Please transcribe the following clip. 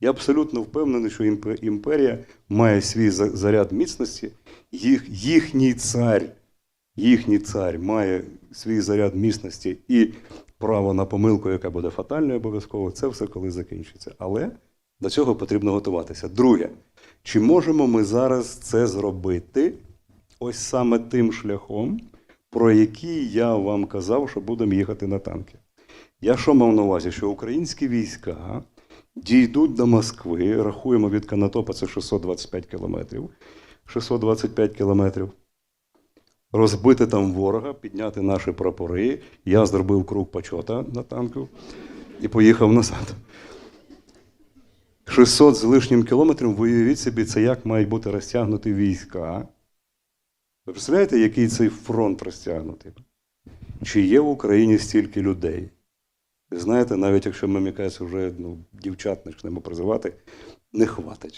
Я абсолютно впевнений, що імперія має свій заряд міцності, їх, їхній цар, їхній цар має свій заряд міцності і право на помилку, яка буде фатальною обов'язково. Це все коли закінчиться. Але до цього потрібно готуватися. Друге, чи можемо ми зараз це зробити ось саме тим шляхом, про який я вам казав, що будемо їхати на танки? Я що мав на увазі, що українські війська дійдуть до Москви, рахуємо від Канатопа, це 625 кілометрів. 625 кілометрів. Розбити там ворога, підняти наші прапори. Я зробив круг почота на танку і поїхав назад. 600 з лишнім кілометрів, ви уявіть собі, це як мають бути розтягнуті війська. Ви представляєте, який цей фронт розтягнутий? Чи є в Україні стільки людей? Знаєте, навіть якщо мені вже ну, дівчат почнемо призивати, не хватить.